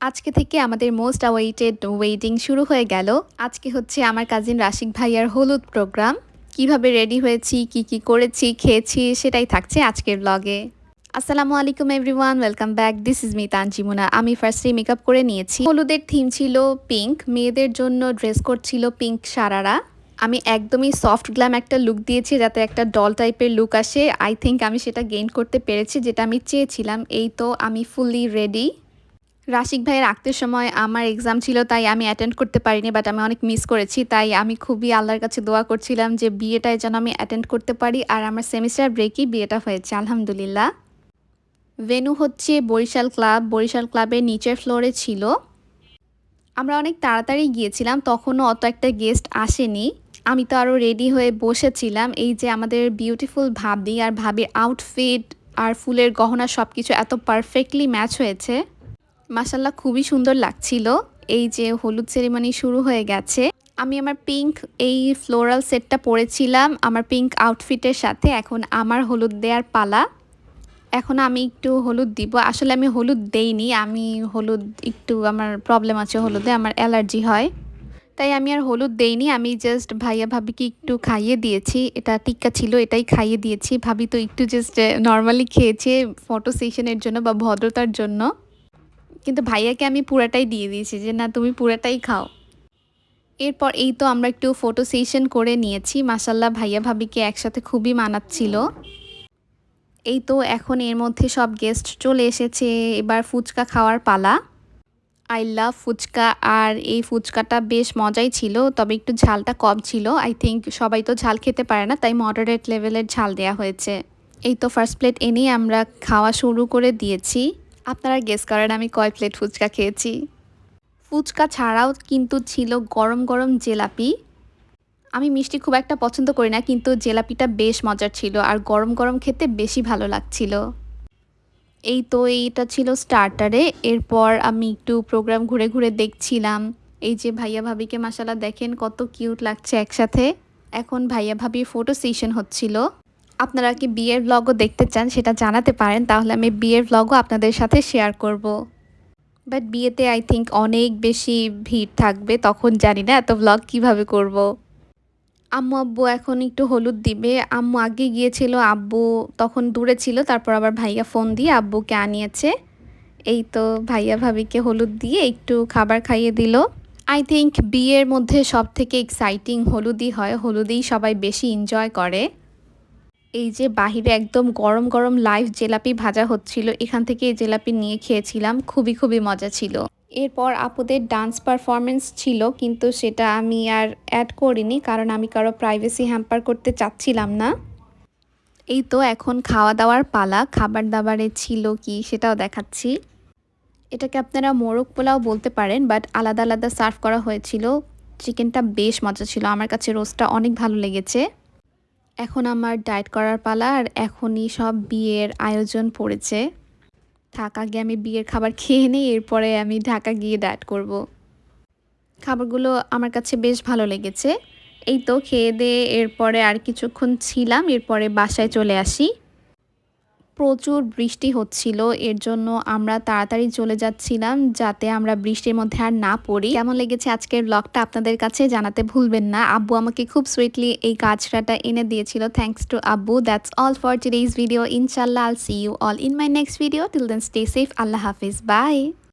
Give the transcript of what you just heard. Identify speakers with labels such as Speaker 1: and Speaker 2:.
Speaker 1: আজকে থেকে আমাদের মোস্ট অ্যাওয়েটেড ওয়েডিং শুরু হয়ে গেল। আজকে হচ্ছে আমার কাজিন রাশিক ভাইয়ার হলুদ প্রোগ্রাম কীভাবে রেডি হয়েছি, কি কি করেছি, খেয়েছি, সেটাই থাকছে আজকের ব্লগে আসসালামু আলাইকুম everyone welcome back this is me Tanjimuna আমি ফার্স্টে মেকআপ করে নিয়েছি। হলুদের থিম ছিল পিঙ্ক মেয়েদের জন্য ড্রেস কোড ছিল পিঙ্ক সারারা। আমি একদমই সফট গ্ল্যাম একটা লুক দিয়েছি যাতে একটা ডল টাইপের লুক আসে। আই থিঙ্ক আমি সেটা গেইন করতে পেরেছি, যেটা আমি চেয়েছিলাম। এই তো আমি ফুললি রেডি রাশিক ভাইয়ের আঁকতে সময় আমার এক্সাম ছিল, তাই আমি অ্যাটেন্ড করতে পারিনি বাট আমি অনেক মিস করেছি, তাই আমি খুবই আল্লাহর কাছে দোয়া করছিলাম যে বিয়েটায় যেন আমি অ্যাটেন্ড করতে পারি, আর আমার সেমিস্টার ব্রেকই বিয়েটা হয়েছে, আলহামদুলিল্লাহ। ভেনু হচ্ছে বরিশাল ক্লাব, বরিশাল ক্লাবের নিচের ফ্লোরে ছিল। আমরা অনেক তাড়াতাড়ি গিয়েছিলাম, তখনও অত একটা গেস্ট আসেনি। আমি তো আরও রেডি হয়ে বসেছিলাম, এই যে আমাদের বিউটিফুল ভাবি আর ভাবির আউটফিট আর ফুলের গহনা সব কিছু এত পারফেক্টলি ম্যাচ হয়েছে। মাসাল্লাহ খুবই সুন্দর লাগছিল। এই যে হলুদ সেরিমনি শুরু হয়ে গেছে। আমি আমার পিঙ্ক এই ফ্লোরাল সেটটা পরেছিলাম। আমার পিঙ্ক আউটফিটের সাথে এখন আমার হলুদ দেওয়ার পালা। এখন আমি একটু হলুদ দিব। আসলে আমি হলুদ দেইনি। আমি হলুদ একটু আমার প্রবলেম আছে হলুদে, আমার অ্যালার্জি হয়। তাই আমি আর হলুদ দেইনি। আমি জাস্ট ভাইয়া ভাবিকে একটু খাইয়ে দিয়েছি। এটা টিক্কা ছিল, এটাই খাইয়ে দিয়েছি। ভাবি তো একটু জাস্ট নর্মালি খেয়েছে ফটো সেশনের জন্য বা ভদ্রতার জন্য। কিন্তু ভাইয়াকে আমি পুরাটাই দিয়ে দিয়েছি যে, না, তুমি পুরাটাই খাও। এরপর এই তো আমরা একটু ফটো সেশন করে নিয়েছি। মাসাল্লাহ ভাইয়া ভাবিকে একসাথে খুবই মানাচ্ছিল। এই তো এখন এর মধ্যে সব গেস্ট চলে এসেছে। এবার ফুচকা খাওয়ার পালা। আই লাভ ফুচকা আর এই ফুচকাটা বেশ মজাই ছিল, তবে একটু ঝালটা কম ছিল। আই থিঙ্ক সবাই তো ঝাল খেতে পারে না, তাই মডারেট লেভেলের ঝাল দেওয়া হয়েছে। এই তো ফার্স্ট প্লেট এনেই আমরা খাওয়া শুরু করে দিয়েছি। আপনারা গেস করেন আমি কয় প্লেট ফুচকা খেয়েছি। ফুচকা ছাড়াও কিন্তু ছিল গরম গরম জেলাপি। আমি মিষ্টি খুব একটা পছন্দ করি না, কিন্তু জেলাপিটা বেশ মজার ছিল আর গরম গরম খেতে বেশি ভালো লাগছিল। এই তো এইটা ছিল স্টার্টারে এরপর আমি একটু প্রোগ্রাম ঘুরে ঘুরে দেখছিলাম। এই যে ভাইয়া ভাবিকে মাসালা দেখেন কত কিউট লাগছে একসাথে। এখন ভাইয়া ভাবির ফটো সেশন হচ্ছিল। আপনারা কি বিয়ের ব্লগও দেখতে চান সেটা জানাতে পারেন, তাহলে আমি বিয়ের ব্লগও আপনাদের সাথে শেয়ার করব। বাট বিয়েতে আই থিঙ্ক অনেক বেশি ভিড় থাকবে, তখন জানি না এত ব্লগ কীভাবে করব। আম্মু, আব্বু এখন একটু হলুদ দিবে আম্মু আগে গিয়েছিল, আব্বু তখন দূরে ছিল, তারপর আবার ভাইয়া ফোন দিয়ে আব্বুকে আনিয়েছে এই তো ভাইয়া ভাবিকে হলুদ দিয়ে একটু খাবার খাইয়ে দিল আই থিঙ্ক বিয়ের মধ্যে সব থেকে এক্সাইটিং হলুদই হয়, হলুদেই সবাই বেশি এনজয় করে এই যে বাহিরে একদম গরম গরম লাইভ জেলাপি ভাজা হচ্ছিল, এখান থেকে এই জেলাপি নিয়ে খেয়েছিলাম, খুবই খুবই মজা ছিল। এরপর আপুদের ডান্স পারফরমেন্স ছিল, কিন্তু সেটা আমি আর অ্যাড করিনি, কারণ আমি কারও প্রাইভেসি হ্যাম্পার করতে চাচ্ছিলাম না। এই তো এখন খাওয়া দাওয়ার পালা, খাবার দাবারে ছিল কি সেটাও দেখাচ্ছি। এটাকে আপনারা মোরগ পোলাও বলতে পারেন বাট আলাদা আলাদা সার্ভ করা হয়েছিল। চিকেনটা বেশ মজা ছিল, আমার কাছে রোস্টটা অনেক ভালো লেগেছে। এখন আমার ডায়েট করার পালা আর এখনই সব বিয়ের আয়োজন পড়েছে। ঢাকা গিয়ে আমি বিয়ের খাবার খেয়ে নিই, এরপরে আমি ঢাকা গিয়ে ডায়েট করব। খাবারগুলো আমার কাছে বেশ ভালো লেগেছে। এই তো খেয়ে দিয়ে এরপরে আর কিছুক্ষণ ছিলাম, এরপরে বাসায় চলে আসি। প্রচুর বৃষ্টি হচ্ছিল, এর জন্য আমরা তাড়াতাড়ি চলে যাচ্ছিলাম যাতে আমরা বৃষ্টির মধ্যে আর না পড়ি। কেমন লেগেছে আজকের ব্লগটা আপনাদের কাছে জানাতে ভুলবেন না। আব্বু আমাকে খুব সুইটলি এই কাজটাটা এনে দিয়েছিল। থ্যাংকস টু আব্বু। That's all for today's video ইনশাল্লাহ I'll see you all in my next video till then stay safe আল্লাহ হাফিজ। বাই